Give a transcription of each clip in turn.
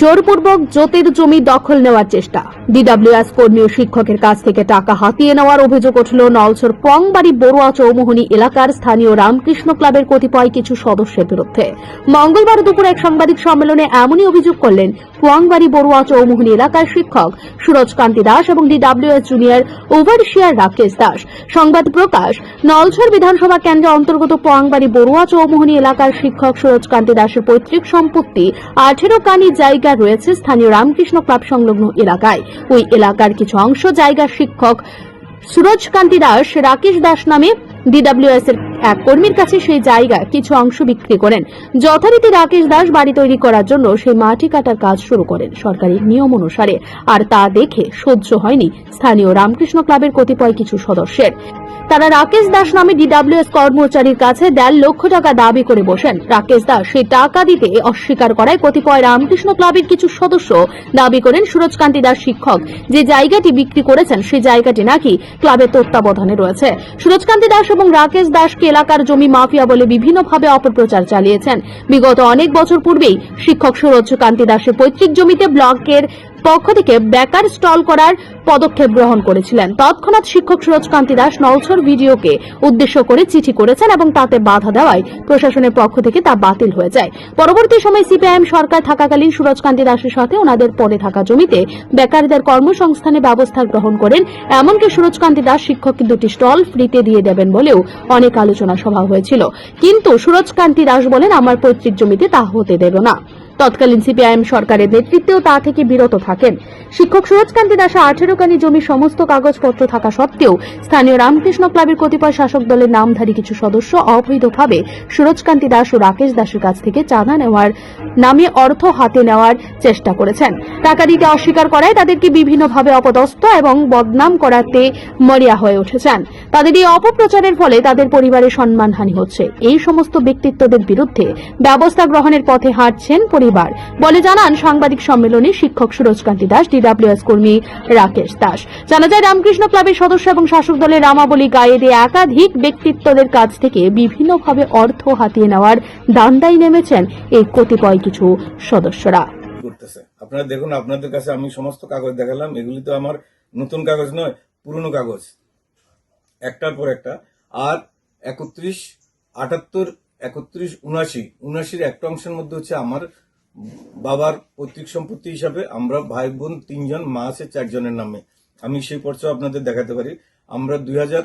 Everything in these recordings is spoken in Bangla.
জোরপূর্বক জ্যোতির জমি দখল নেওয়ার চেষ্টা। ডিডব্লিউএস কর্মী ও শিক্ষকের কাছ থেকে টাকা হাতিয়ে নেওয়ার অভিযোগ উঠল নলছর পংবাড়ি বড়ুয়া চৌমোহনী এলাকার স্থানীয় রামকৃষ্ণ ক্লাবের কতিপয় কিছু সদস্যের বিরুদ্ধে। মঙ্গলবার দুপুরে এক সাংবাদিক সম্মেলনে এমনই অভিযোগ করলেন পোয়াংবাড়ি বড়ুয়া চৌমোহনী এলাকার শিক্ষক সুরজ কান্তি দাস এবং DWS junior overseer Rakesh Das. সংবাদ প্রকাশ, নলছর বিধানসভা কেন্দ্রের অন্তর্গত পোয়াংবাড়ি বড়ুয়া চৌমোহনী এলাকার শিক্ষক সুরজ কান্তি দাসের পৈতৃক সম্পত্তি আঠেরো কানি জায়গা রয়েছে স্থানীয় রামকৃষ্ণ ক্লাব সংলগ্ন এলাকায়। ওই এলাকার কিছু অংশ জায়গার শিক্ষক সুরজ কান্তি দাস, রাকেশ দাস নামে ডিডব্লিউএস এর এক কর্মীর কাছে সেই জায়গা কিছু অংশ বিক্রি করেন। যথারীতি রাকেশ দাস বাড়ি তৈরি করার জন্য সেই মাটি কাটার কাজ শুরু করেন সরকারি নিয়ম অনুসারে। আর তা দেখে সহ্য হয়নি স্থানীয় রামকৃষ্ণ ক্লাবের কতিপয় কিছু সদস্যের। তারা রাকেশ দাস নামে ডিডব্লিউএস কর্মচারীর কাছে দেড় লক্ষ টাকা দাবি করে বসেন। রাকেশ দাস সেই টাকা দিতে অস্বীকার করায় কতিপয় রামকৃষ্ণ ক্লাবের কিছু সদস্য দাবি করেন সুরজকান্তি দাস শিক্ষক। যে জায়গাটি বিক্রি করেছেন, সেই জায়গাটি নাকি ক্লাবের তত্ত্বাবধানে রয়েছে। সুরজকান্তি দাস এবং রাকেশ দাসকে এলাকার জমি মাফিয়া বলে বিভিন্নভাবে অপপ্রচার চালিয়েছেন। বিগত অনেক বছর পূর্বেই শিক্ষক সুরজকান্তি দাসের পৈতৃক জমিতে ব্লকের পক্ষ থেকে বেকার স্টল করার পদক্ষেপ গ্রহণ করেছিলেন। তৎক্ষণাৎ শিক্ষক সুরজকান্তি দাস নলছর ভিডিওকে উদ্দেশ্য করে চিঠি করেছেন এবং তাতে বাধা দেওয়ায় প্রশাসনের পক্ষ থেকে তা বাতিল হয়ে যায়। পরবর্তী সময় সিপিআইএম সরকার থাকাকালীন সুরজকান্তি দাসের সাথে ওনাদের পরে থাকা জমিতে বেকারদের কর্মসংস্থানের ব্যবস্থা গ্রহণ করেন। এমনকি সুরজকান্তি দাস শিক্ষককে দুটি স্টল ফ্রিতে দিয়ে দেবেন বলেও অনেক আলোচনা সভা হয়েছিল। কিন্তু সুরজকান্তি দাস বলেন, আমার পৈতৃক জমিতে তা হতে দেব না। তৎকালীন সিপিআইএম সরকারের নেতৃত্বেও তা থেকে বিরত থাকেন। শিক্ষক সুরজকান্তি দাসে আঠেরো কানি জমির সমস্ত কাগজপত্র থাকা সত্ত্বেও স্থানীয় রামকৃষ্ণ ক্লাবের কতিপয় শাসক দলের নামধারী কিছু সদস্য অবৈধভাবে সুরজকান্তি দাস ও রাকেশ দাসের কাছ থেকে চাঁদা নেওয়ার নামে অর্থ হাতে নেওয়ার চেষ্টা করেছেন। টাকা দিতে অস্বীকার করায় তাদেরকে বিভিন্নভাবে অপদস্থ এবং বদনাম করাতে মরিয়া হয়ে উঠেছেন। তাদের এই অপপ্রচারের ফলে তাদের পরিবারের সম্মানহানি হচ্ছে। এই সমস্ত ব্যক্তিত্বদের বিরুদ্ধে ব্যবস্থা গ্রহণের পথে হাঁটছেন পরিবার। বলে জানান সাংবাদিক সম্মেলনে শিক্ষক সুরজকান্তি দাস, ডিডব্লিউএস কর্মী রাকেশ দাস। জানা যায়, রামকৃষ্ণ ক্লাবের সদস্য এবং শাসক দলের রামাবলী গায়ে দিয়ে একাধিক ব্যক্তিত্বদের কাছ থেকে বিভিন্নভাবে অর্থ হাতিয়ে নেওয়ার দান্দায় নেমেছেন এই কতিপয় কিছু সদস্যরা। করতেছে আপনারা দেখুন, আপনাদের কাছে আমি সমস্ত কাগজ দেখালাম। এগুলি তো আমার নতুন কাগজ নয়, পুরনো কাগজ। একটার পর একটা, আর একত্রিশ, আটাত্তর, একত্রিশ উনাশি উনাশির একটা অংশের মধ্যে হচ্ছে আমার বাবার পৈতৃক সম্পত্তি হিসাবে আমরা ভাই বোন তিনজন, মা আছে চারজনের নামে। আমি সেই পর্চাও আপনাদের দেখাতে পারি। আমরা দুই হাজার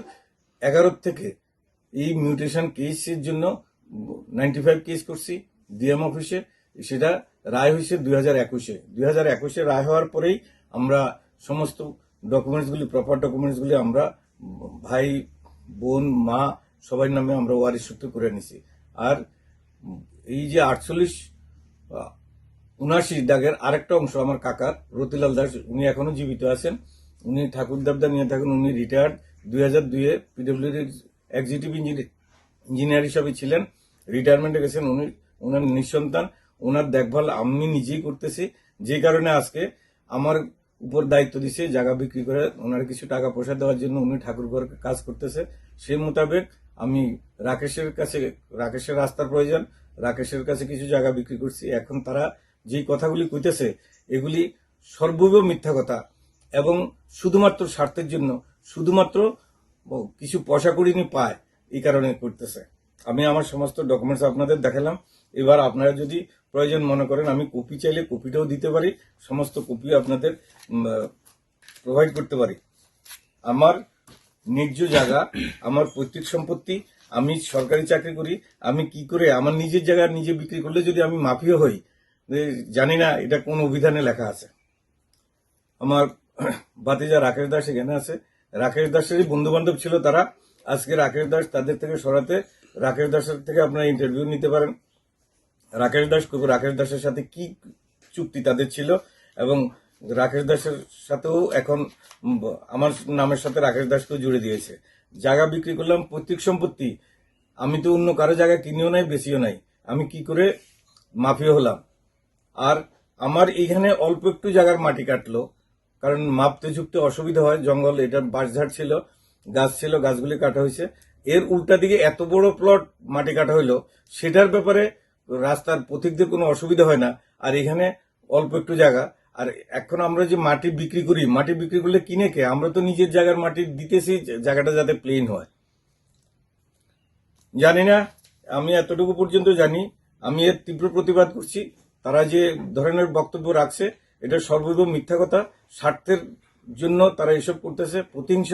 এগারো থেকে এই মিউটেশন কেসের জন্য নাইনটি ফাইভ কেস করছি ডিএম অফিসে। সেটা রায় হয়েছে দুই হাজার একুশে। দুই হাজার একুশে রায় হওয়ার পরেই আমরা সমস্ত ডকুমেন্টসগুলি প্রপার ডকুমেন্টসগুলি আমরা ভাই, বোন, মা সবাই নামে আমরা ওয়ারিশ সূত্র করে নিছি। আর এই যে আটচল্লিশ উনাশি দাগের আরেকটা অংশ আমার কাকার, রতিলাল দাস, উনি এখনও জীবিত আছেন। উনি ঠাকুর দেবদা নিয়ে থাকেন, উনি রিটায়ার্ড দুই হাজার দুইয়ে পিডব্লিউডির এক্সিকিউটিভ ইঞ্জিনিয়ার হিসাবে ছিলেন। রিটায়ারমেন্টে গেছেন উনি ওনার নিঃসন্তান। ওনার দেখভাল আমি নিজেই করতেছি। যে কারণে আজকে আমার উপর দায়িত্ব দিছে, জায়গা বিক্রি করে ওনার কিছু টাকা পয়সা দেওয়ার জন্য উনি ঠাকুর ঘর কাজ করতেছে। সেই মোতাবেক আমি রাকেশের কাছে, রাকেশের রাস্তার প্রয়োজন, রাকেশের কাছে কিছু জায়গা বিক্রি করছি। এখন তারা যেই কথাগুলি কইতেছে, এগুলি সর্বৈব মিথ্যা কথা এবং শুধুমাত্র স্বার্থের জন্য, শুধুমাত্র কিছু পয়সা করিনি পায় এই কারণে করতেছে। আমি আমার সমস্ত ডকুমেন্টস আপনাদের দেখালাম। এবার আপনারা যদি প্রয়োজন মনে করেন, আমি কপি চাইলে কপিটাও দিতে পারি, সমস্ত কপি আপনাদের প্রোভাইড করতে পারি। আমার ন্যায্য জায়গা, আমার পৈতৃক সম্পত্তি, আমি সরকারি চাকরি করি, আমি কি করে আমার নিজের জায়গা নিজে বিক্রি করলে যদি আমি মাফিও হই জানি না এটা কোন অভিধানে লেখা আছে। আমার ভাতিজা রাকেশ দাস এখানে আছে। রাকেশ দাসেরই বন্ধু বান্ধব ছিল তারা। আজকে রাকেশ দাস তাদের থেকে সরাতে রাকেশ দাসের থেকে আপনারা ইন্টারভিউ নিতে পারেন। রাকেশ দাস রাকেশ দাসের সাথে কি চুক্তি তাদের ছিল এবং রাকেশ দাসের সাথেও এখন আমার নামের সাথে রাকেশ দাসকেও জুড়ে দিয়েছে। জায়গা বিক্রি করলাম, পৈতৃক সম্পত্তি। আমি তো অন্য কারও জায়গা কিনেও নাই বেশিও নাই। আমি কি করে মাফিও হলাম? আর আমার এইখানে অল্প একটু জায়গার মাটি কাটলো, কারণ মাপতে ঝুঁকতে অসুবিধা হয়। জঙ্গল, এটা বাঁশঝাড় ছিল, গাছ ছিল, গাছগুলি কাটা হয়েছে। এর উল্টা দিকে এত বড় প্লট মাটি কাটা হইল, সেটার ব্যাপারে রাস্তার পথিকদের কোনো অসুবিধা হয় না। আর এখানে অল্প একটু জায়গা। আর এখন আমরা যে মাটি বিক্রি করি, মাটি বিক্রি করলে কিনে কে? আমরা তো নিজের জায়গার মাটি দিতেছি, জায়গাটা যাতে প্লেন হয়। জানি না, আমি এতটুকু পর্যন্ত জানি। আমি এর তীব্র প্রতিবাদ করছি। তারা যে ধরনের বক্তব্য রাখছে, এটা সর্বদা মিথ্যা কথা। স্বার্থের জন্য তারা এসব করতেছে, প্রতিহিংসা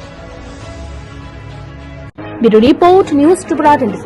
Bureau report news Tripura twenty